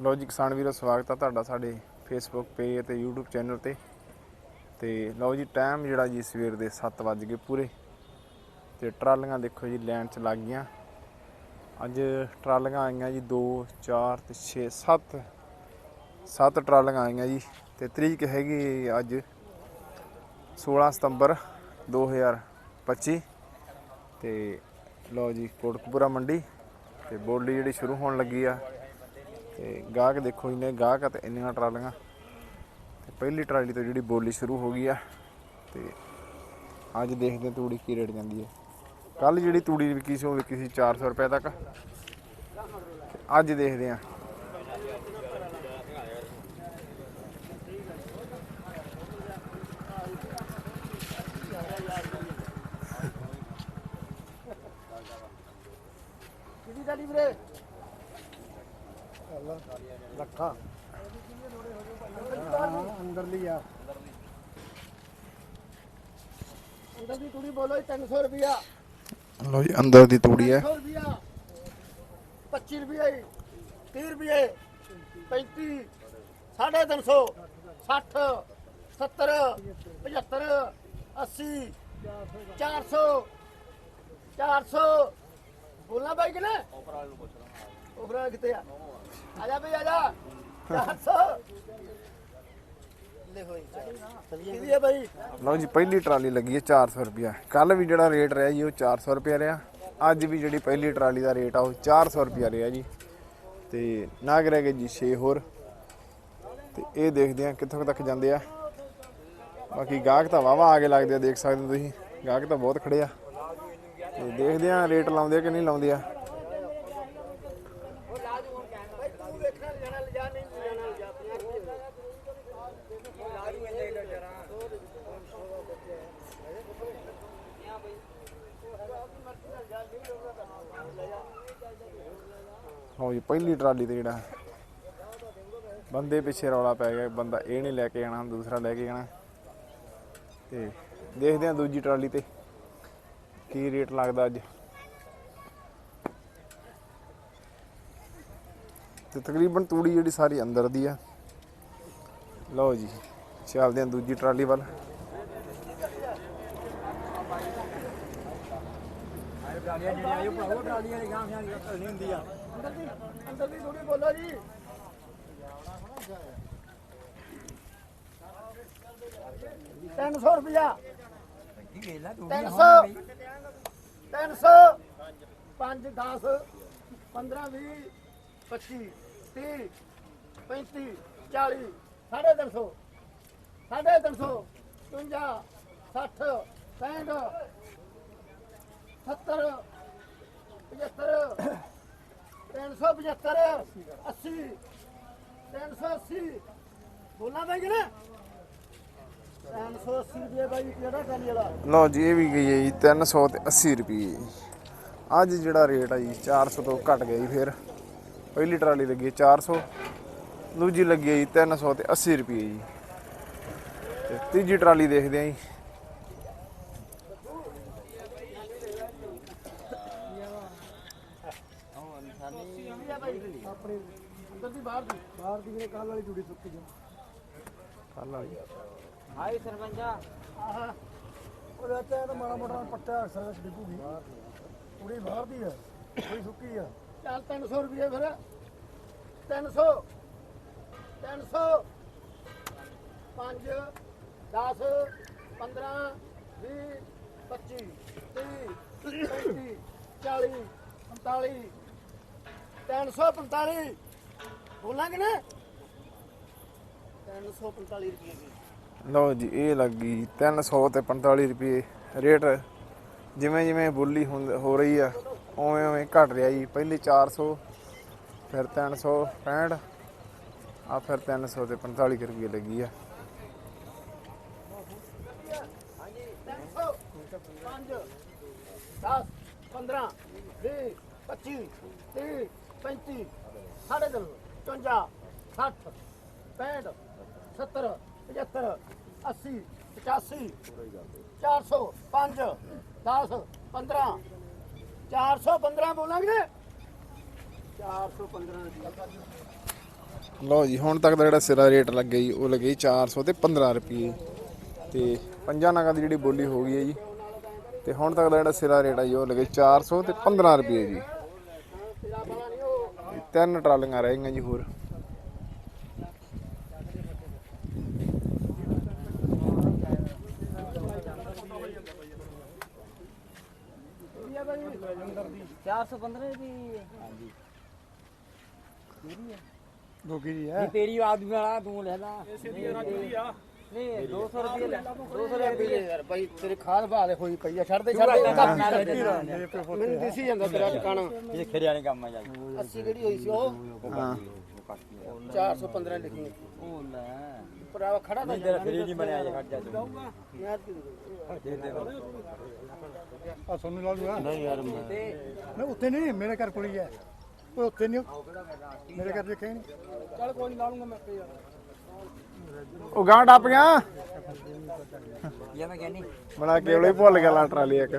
ਲੋ ਜੀ, ਕਿਸਾਨ ਵੀਰੋ, ਸਵਾਗਤ ਆ ਤੁਹਾਡਾ ਸਾਡੇ ਫੇਸਬੁੱਕ ਪੇਜ ਤੇ YouTube ਚੈਨਲ ਤੇ। ਤੇ ਲਓ ਜੀ ਟਾਈਮ ਜਿਹੜਾ ਜੀ ਸਵੇਰ ਦੇ 7 ਵੱਜ ਗਏ ਪੂਰੇ। ਤੇ ਟਰਾਲੀਆਂ ਦੇਖੋ ਜੀ, ਲੈਣ 'ਚ ਲੱਗ ਗਈਆਂ। ਅੱਜ ਟਰਾਲੀਆਂ ਆਈਆਂ ਜੀ 2 4 ਤੇ 6 7 7 ਟਰਾਲੀਆਂ ਆਈਆਂ ਜੀ। ਤੇ ਤਰੀਕ ਹੈਗੀ ਅੱਜ 16 ਸਤੰਬਰ 2025 ਤੇ ਲਓ ਜੀ, ਕੋਟਕਪੂਰਾ ਮੰਡੀ। ਤੇ ਬੋਲੀ ਜਿਹੜੀ ਸ਼ੁਰੂ ਹੋਣ ਲੱਗੀ ਆ। ਤੇ ਗਾਹਕ ਦੇਖੋ ਇਹਨੇ ਗਾਹਕ ਆ ਤੇ ਇੰਨੀਆਂ ਟਰਾਲੀਆਂ। ਤੇ ਪਹਿਲੀ ਟਰਾਲੀ ਤੋਂ ਜਿਹੜੀ ਬੋਲੀ ਸ਼ੁਰੂ ਹੋ ਗਈ ਆ, ਤੇ ਅੱਜ ਦੇਖਦੇ ਹਾਂ ਤੂੜੀ ਕੀ ਰੇਟ ਜਾਂਦੀ ਹੈ। ਕੱਲ ਜਿਹੜੀ ਤੂੜੀ ਵਿਕੀ ਸੀ, ਉਹ ਵਿਕੀ ਸੀ 400 ਰੁਪਏ ਤੱਕ। ਅੱਜ ਦੇਖਦੇ ਹਾਂ। ਕਿਹਦੀ ਦਾੜੀ ਵੀਰੇ? ਲੱਖਾ। ਅੰਦਰਲੀ ਆ। ਅੰਦਰ ਦੀ ਕੁੜੀ ਬੋਲੋ ਜੀ 300 ਰੁਪਿਆ ਲਓ ਜੀ ਅੰਦਰ ਦੀ ਤੂੜੀ ਹੈ। 300 ਰੁਪਿਆ 25 ਰੁਪਏ 30 ਰੁਪਏ 35 350 60 70 75 80 400 400 ਬੋਲਣਾ ਬਾਈ ਕਿ ਨਾ ਉਪਰਾਂ ਕਿਤੇ ਆ? ਆ ਜਾ ਬਈ ਆ ਜਾ 400 ਲੈ ਹੋਈ ਕਿਹਦੀ ਹੈ ਬਾਈ? ਲਓ ਜੀ ਪਹਿਲੀ ਟਰਾਲੀ ਲੱਗੀ ਹੈ 400 ਰੁਪਿਆ ਕੱਲ ਵੀ ਜਿਹੜਾ ਰੇਟ ਰਿਹਾ ਜੀ ਉਹ 400 ਰੁਪਿਆ ਰਿਹਾ। ਅੱਜ ਵੀ ਜਿਹੜੀ ਪਹਿਲੀ ਟਰਾਲੀ ਦਾ ਰੇਟ ਆ ਉਹ 400 ਰੁਪਿਆ ਰਿਹਾ ਜੀ। ਤੇ ਨਾਗ ਰਹਿ ਗਏ ਜੀ 6 ਹੋਰ। ਤੇ ਇਹ ਦੇਖਦੇ ਆ ਕਿੱਥੋਂ ਤੱਕ ਜਾਂਦੇ ਆ। ਬਾਕੀ ਗਾਹਕ ਤਾਂ ਵਾਵਾ ਆ ਕੇ ਲੱਗਦੇ ਆ ਦੇਖ ਸਕਦੇ ਹੋ ਤੁਸੀਂ। ਗਾਹਕ ਤਾਂ ਬਹੁਤ ਖੜੇ ਆ। ਤੇ ਦੇਖਦੇ ਆ ਰੇਟ ਲਾਉਂਦੇ ਆ ਕਿ ਨਹੀਂ ਲਾਉਂਦੇ ਆ ਬਾਈ ਤੂੰ ਵੇਖਣਾ ਜਾਣਾ ਲਿਜਾ ਨਹੀਂ ਜਾਣਾ ਲਿਜਾ 50 ਹੋ ਜੀ, ਪਹਿਲੀ ਟਰਾਲੀ ਤੇ ਜਿਹੜਾ ਬੰਦੇ ਪਿੱਛੇ ਰੌਲਾ ਪੈ ਗਿਆ, ਬੰਦਾ ਇਹ ਨਹੀਂ ਲੈ ਕੇ ਆਣਾ, ਦੂਸਰਾ ਲੈ ਕੇ ਆਣਾ। ਤੇ ਦੇਖਦੇ ਆ ਦੂਜੀ ਟਰਾਲੀ ਤੇ ਕੀ ਰੇਟ ਲੱਗਦਾ ਅੱਜ। ਤੇ ਤਕਰੀਬਨ ਤੂੜੀ ਜਿਹੜੀ ਸਾਰੀ ਅੰਦਰ ਦੀ ਆ। ਲਓ ਜੀ, ਚੱਲਦੇ ਆ ਦੂਜੀ ਟਰਾਲੀ ਵੱਲ। ਅੰਦਰ ਦੀ ਅੰਦਰ ਦੀ ਥੋੜੀ ਬੋਲੋ ਜੀ ਤਿੰਨ ਸੌ ਰੁਪਇਆ। ਤਿੰਨ ਸੌ। ਤਿੰਨ ਸੌ। ਪੰਜ 10 15 20 25 30 35 40 ਸਾਢੇ ਤਿੰਨ ਸੌ, ਸਾਢੇ ਤਿੰਨ ਸੌ 55 60 65 70 75 375 80 380 ਬੋਲਣਾ ਬਾਈ ਨਾ 380 ਰੁਪਏ ਬਾਈ ਕਿਹੜਾ ਟਾਲੀ ਵਾਲਾ? ਲਓ ਜੀ, ਇਹ ਵੀ ਗਈ ਹੈ ਜੀ 300 ਤੇ 80 ਰੁਪਏ। ਅੱਜ ਜਿਹੜਾ ਰੇਟ ਆ ਜੀ 400 ਤੋਂ ਘਟ ਗਿਆ ਜੀ ਫਿਰ। ਪਹਿਲੀ ਟਰਾਲੀ ਲੱਗੀ ਹੈ 400 ਦੂਜੀ ਲੱਗੀ ਜੀ 300 ਤੇ 80 ਰੁਪਏ ਜੀ। ਤੇ ਤੀਜੀ ਟਰਾਲੀ ਦੇਖਦੇ ਆ ਜੀ। ਆਪਣੇ ਅੰਦਰ ਦੀ ਬਾਹਰ ਦੀ ਬਾਹਰ ਦੀ ਕੱਲ ਵਾਲੀ ਜੁੜੀ ਸੁੱਕੀ ਜਾ ਕੱਲ ਜੀ ਹਾਈ ਸਰਪੰਚਾ ਆਹਾ ਉਹ ਤਾਂ ਮਾੜਾ ਮੋਟਾ ਪੱਟਾ ਅਕਸਰ ਵਿੱਚ ਡਿੱਗੂਗੀ। ਕੁੜੀ ਬਾਹਰ ਦੀ ਹੈ ਕੋਈ ਸੁੱਕੀ ਆ। ਚੱਲ 300 ਰੁਪਏ ਫਿਰ। 300 300 5 10 15 20 25 30 35 40 45 345 ਬੋਲਾਂਗੇ ਨਾ? 345 ਰੁਪਏ ਦੀ ਲਓ ਜੀ, ਇਹ ਲੱਗੀ 300 ਤੇ 45 ਰੁਪਏ ਰੇਟ ਜਿਵੇਂ ਜਿਵੇਂ ਬੋਲੀ ਹੁੰਦ- ਹੋ ਰਹੀ ਆ। ਉਵੇਂ ਉਵੇਂ ਘਟ ਰਿਹਾ ਜੀ। ਪਹਿਲੇ 400 ਫਿਰ 365 ਆ ਫਿਰ 300 ਤੇ 45 ਰੁਪਏ ਲੱਗੀ ਆ ਪੰਜ 10 15 20 25 30 35 ਸਾਢੇ ਤਿੰਨ 54 60 65 70 75 80 85 400 5 10 15 415 ਬੋਲਾਂਗੇ। 415 ਲਓ ਜੀ ਹੁਣ ਤੱਕ ਦਾ ਜਿਹੜਾ ਸਿਰਾ ਰੇਟ ਲੱਗਿਆ ਜੀ ਉਹ ਲੱਗਿਆ ਜੀ 400 ਤੇ 15 ਰੁਪਏ ਤੇ ਪੰਜਾਂ ਨਗਾਂ ਦੀ ਜਿਹੜੀ ਬੋਲੀ ਹੋ ਗਈ ਹੈ ਜੀ। ਤੇ ਹੁਣ ਤੱਕ ਦਾ ਜਿਹੜਾ ਸਿਰਾ ਰੇਟ ਹੈ ਜੀ ਉਹ ਲੱਗਿਆ 400 ਤੇ 15 ਰੁਪਏ ਜੀ। ਤਿੰਨ ਟਰਾਲੀਆਂ ਰਹਿ ਗਈਆਂ ਜੀ ਹੋਰ। ਚਾਰ ਸੌ ਪੰਦਰਾਂ ਦੀ ਹਾਂਜੀ। ਗੋਗੀ ਦੀ ਇਹ ਤੇਰੀ ਆਦਮੀ ਵਾਲਾ ਤੂੰ ਲੈ ਲਾ। ਨਹੀਂ 200 ਰੁਪਏ ਲੈ। 200 ਰੁਪਏ ਯਾਰ ਭਾਈ ਤੇਰੇ ਖਾਦ ਭਾਲੇ ਹੋਈ ਪਈ ਆ। ਛੱਡ ਦੇ ਛੱਡ ਦੇ ਮੈਨੂੰ ਦਿਸੀ ਜਾਂਦਾ ਤੇਰਾ ਟਿਕਾਣਾ ਇਹ ਖੇੜੇ ਵਾਲੇ ਕੰਮ ਆ ਜਾ 80 ਕਿਹੜੀ ਹੋਈ ਸੀ ਉਹ? ਹਾਂ 415 ਲਿਖੀ ਉਹ ਲੈ ਭਰਾਵਾ ਖੜਾ ਤਾਂ ਤੇਰਾ ਫਰੀ ਨਹੀਂ ਬਣਿਆ ਜੇ ਖੜ ਜਾ ਤੂੰ। ਯਾਰ ਆ ਸੋਨੂੰ ਲਾ ਲੂਗਾ ਨਹੀਂ ਯਾਰ ਮੈਂ ਮੈਂ ਉੱਥੇ ਨਹੀਂ ਮੇਰੇ ਘਰ ਕੋਲ ਹੀ ਹੈ। ਉਹ ਉੱਥੇ ਨਹੀਂ ਮੇਰੇ ਘਰ ਦੇਖਿਆ ਨਹੀਂ। ਚੱਲ ਕੋਈ ਨਹੀਂ ਲਾ ਲੂੰਗਾ ਮੈਂ ਆਪੇ ਯਾਰ ਉਹ ਗਾਂ ਟੱਪ ਗਿਆ ਇਹ ਮੈਂ ਕਹਿੰਨੀ ਬਣਾ ਕੇਵਲ ਹੀ ਭੁੱਲ ਗਿਆ ਲਾ ਟਰਾਲੀ ਇੱਕ।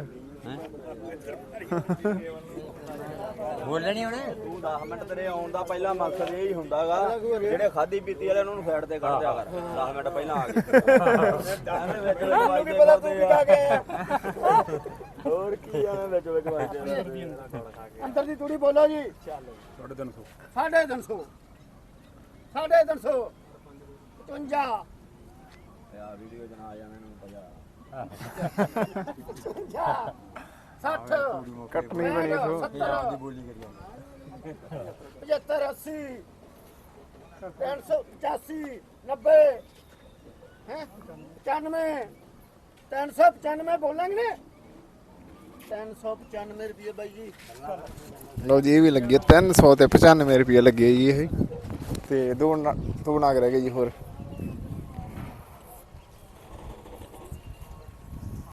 ਬੋਲਣੀ ਹੁਣ ਤੂੰ 10 ਮਿੰਟ ਤੇਰੇ ਆਉਣ ਦਾ ਪਹਿਲਾ ਮਕਸਦ ਇਹ ਹੀ ਹੁੰਦਾਗਾ ਜਿਹੜੇ ਖਾਦੀ ਪੀਤੀ ਵਾਲੇ ਉਹਨਾਂ ਨੂੰ ਸਾਈਡ ਤੇ ਕੱਢ ਦਿਆ ਕਰ। 10 ਮਿੰਟ ਪਹਿਲਾਂ ਆ ਗਏ। ਪਤਾ ਤੂੰ ਆ। ਹੋਰ ਕੀ ਐਵੇਂ ਵਿੱਚ ਵਿੱਚ ਆ। ਅੰਦਰ ਦੀ ਤੂੜੀ ਬੋਲੋ ਜੀ। 350 350 350 55 ਆ ਵੀਡੀਓ ਜਨਾ ਆ ਜਾਣਾ ਨੂੰ ਪਤਾ। 60 ਕੱਟਣੀ ਬਣੀ ਸੋ 70 ਬੋਲੀ ਕਰੀ 75 80 385 90 ਹੈ 95 395 ਬੋਲਾਂਗੇ ਨੇ। 395 ਰੁਪਏ ਬਾਈ ਜੀ। ਲਓ ਜੀ ਇਹ ਵੀ ਲੱਗੀ ਹੈ 300 ਤੇ 95 ਰੁਪਏ ਲੱਗੇ ਜੀ ਇਹ। ਤੇ ਦੋ ਨਾ- ਦੋ ਨਾਗ ਰਹਿ ਗਏ ਜੀ ਹੋਰ।